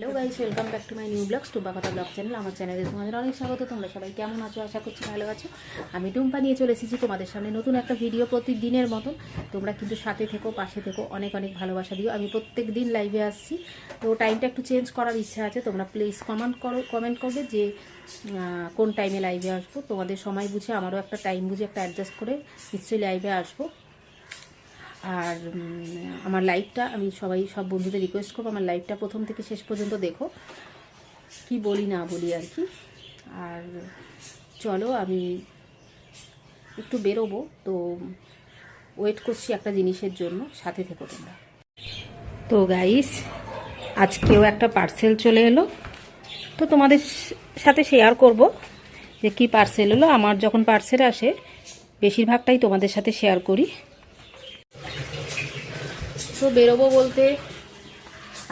Hello guys welcome back to my new vlogs Tumpa Katha vlog channel আমার চ্যানেলে তোমাদের অনেক স্বাগত, তোমরা সবাই কেমন আছো? আশা করছি ভালো আছো। আমি টুম্পা নিয়ে চলে এসেছি তোমাদের সামনে নতুন একটা ভিডিও প্রতিদিনের মতন। তোমরা কিন্তু সাথে থেকো, পাশে থেকো, অনেক অনেক ভালোবাসা দিও। আমি প্রত্যেক দিন লাইভে আসছি। তো টাইমটা একটু চেঞ্জ করার ইচ্ছা আছে, তোমরা প্লিজ কমেন্ট করো কমেন্ট করবে যে কোন টাইমে লাইভে আসব। তোমাদের সময় বুঝে, আমারও একটা টাইম বুঝে, একটা অ্যাডজাস্ট করে নিশ্চয়ই লাইভে আসব। আর আমার লাইভটা আমি সবাই, সব বন্ধুদের রিকোয়েস্ট করব, আমার লাইভটা প্রথম থেকে শেষ পর্যন্ত দেখো। কি বলি, না বলি আর কি। আর চলো, আমি একটু বেরোবো, তো ওয়েট করছি একটা জিনিসের জন্য, সাথে থেকো তোমরা। তো গাইস আজকেও একটা পার্সেল চলে এলো। তো তোমাদের সাথে শেয়ার করব যে কি পার্সেল এলো। আমার যখন পার্সেল আসে, বেশিরভাগটাই তোমাদের সাথে শেয়ার করি। তো বেরোবো বলতে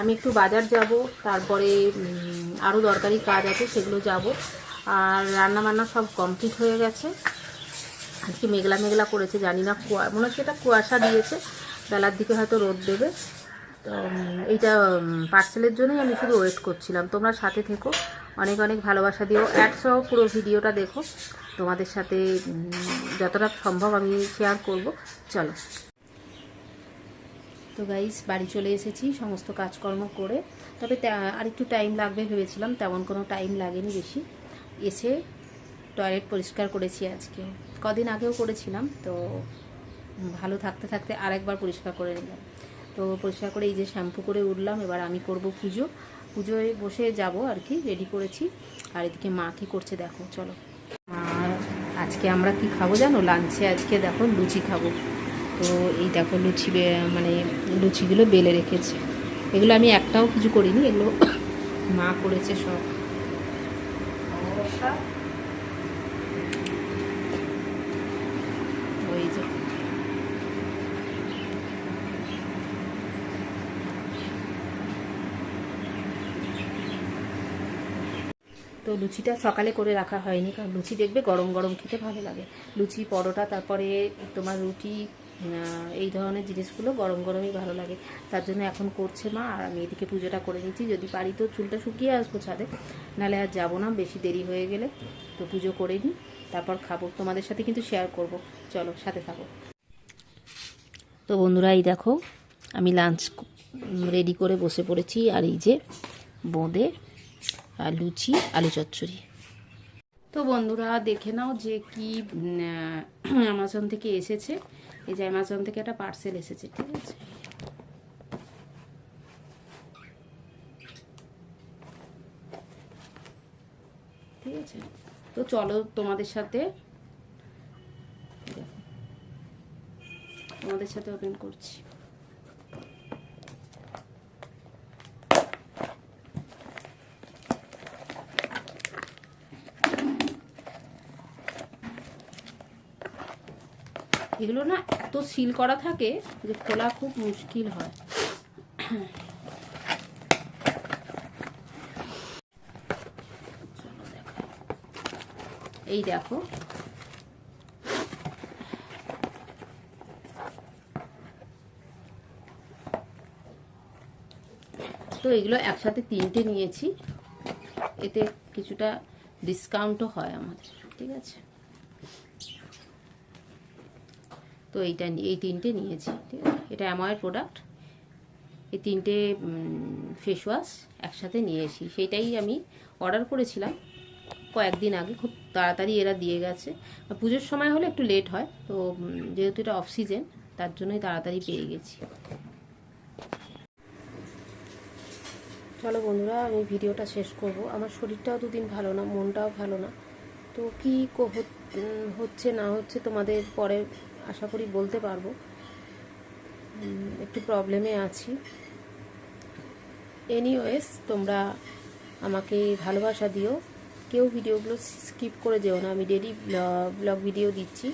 আমি একটু বাজার যাব, তারপরে আরও দরকারি কাজ আছে সেগুলো যাব। আর রান্না বান্না সব কমপ্লিট হয়ে গেছে। আজকে মেঘলা মেঘলা করেছে, জানি না কুয়া, মনে হচ্ছে এটা কুয়াশা দিয়েছে। বেলার দিকে হয়তো রোদ দেবে। তো এইটা পার্সেলের জন্যই আমি শুধু ওয়েট করছিলাম। তোমরা সাথে থেকো। অনেক অনেক ভালোবাসা দিও। একসহ পুরো ভিডিওটা দেখো। তোমাদের সাথে যতটা সম্ভব আমি শেয়ার করব। চলো। তো গাইস বাড়ি চলে এসেছি, সমস্ত কাজকর্ম করে। তবে আর একটু টাইম লাগবে ভেবেছিলাম, তেমন কোনো টাইম লাগেনি বেশি। এসে টয়লেট পরিষ্কার করেছি আজকে। কদিন আগেও করেছিলাম, তো ভালো থাকতে থাকতে আরেকবার পরিষ্কার করে নিলাম। তো পরিষ্কার করে এই যে শ্যাম্পু করে উঠলাম, এবার আমি করব পুজো। পুজোয় বসে যাব আর কি রেডি করেছি। আর এদিকে মা কি করছে দেখো, চলো। আর আজকে আমরা কি খাব জানো? লাঞ্চে আজকে দেখো, লুচি খাব। তো এই দেখো লুচি মানে লুচিগুলো বেলে রেখেছে। এগুলো আমি একটাও কিছু করিনি এগুলো মা করেছে সব। ওই যে। তো লুচিটা সকালে করে রাখা হয়নি কারণ লুচি দেখবে গরম গরম খেতে ভালো লাগে। লুচি পরোটা তারপরে তোমার রুটি এই ধরনের জিনিসগুলো গরম গরমই ভালো লাগে। তার জন্য এখন করছে মা, আর আমি এদিকে পুজোটা করে নিচ্ছি। যদি পারি তো চুলটা শুকিয়ে আসব ছাদে, নাহলে আর যাব না, বেশি দেরি হয়ে গেলে। তো পুজো করে নিই, তারপর খাব। তোমাদের সাথে কিন্তু শেয়ার করব। চলো, সাথে থাকো। তো বন্ধুরা, এই দেখো, আমি লাঞ্চ রেডি করে বসে পড়েছি। আর এই যে বোঁদে, আর লুচি, আলু চচ্চড়ি। তো বন্ধুরা দেখে নাও যে কি অ্যামাজন থেকে এসেছে। এই যে অ্যামাজন থেকে একটা পার্সেল এসেছে, ঠিক আছে? ঠিক আছে? তো চলো তোমাদের সাথে তোমাদের সাথে ওপেন করছি। এগুলো না এত সিল করা থাকে যে খোলা খুব মুশকিল হয়। এই দেখো। তো এগুলো একসাথে তিনটে নিয়েছি। এতে কিছুটা ডিসকাউন্টও হয় আমাদের, ঠিক আছে? তো এইটা এই তিনটে নিয়েছি, ঠিক আছে? এটা অ্যাময়ের প্রোডাক্ট এই তিনটে ফেস ওয়াশ একসাথে নিয়েছি। সেইটাই আমি অর্ডার করেছিলাম কয়েকদিন আগে, খুব তাড়াতাড়ি এরা দিয়ে গেছে। পুজোর সময় হলে একটু লেট হয়, তো যেহেতু এটা অফ সিজন তার জন্যই তাড়াতাড়ি পেয়ে গেছি। চলো বন্ধুরা, আমি ভিডিওটা শেষ করব। আমার শরীরটাও দুদিন ভালো না, মনটাও ভালো না। তো কো- হচ্ছে না হচ্ছে তোমাদের পরে আশা করি বলতে পারব। একটু প্রবলেমে আছি। এনিওয়েস তোমরা আমাকে ভালোবাসা দিও। কেউ ভিডিওগুলো স্কিপ করে যেও না। আমি ডেলি ব্লগ ভিডিও দিচ্ছি।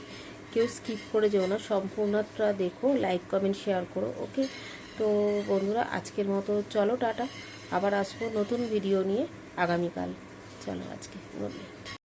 কেউ স্কিপ করে যেও না। সম্পূর্ণটা দেখো লাইক কমেন্ট শেয়ার করো ওকে তো বন্ধুরা, আজকের মতো চলো, টাটা। আবার আসব নতুন ভিডিও নিয়ে আগামীকাল। চলো আজকে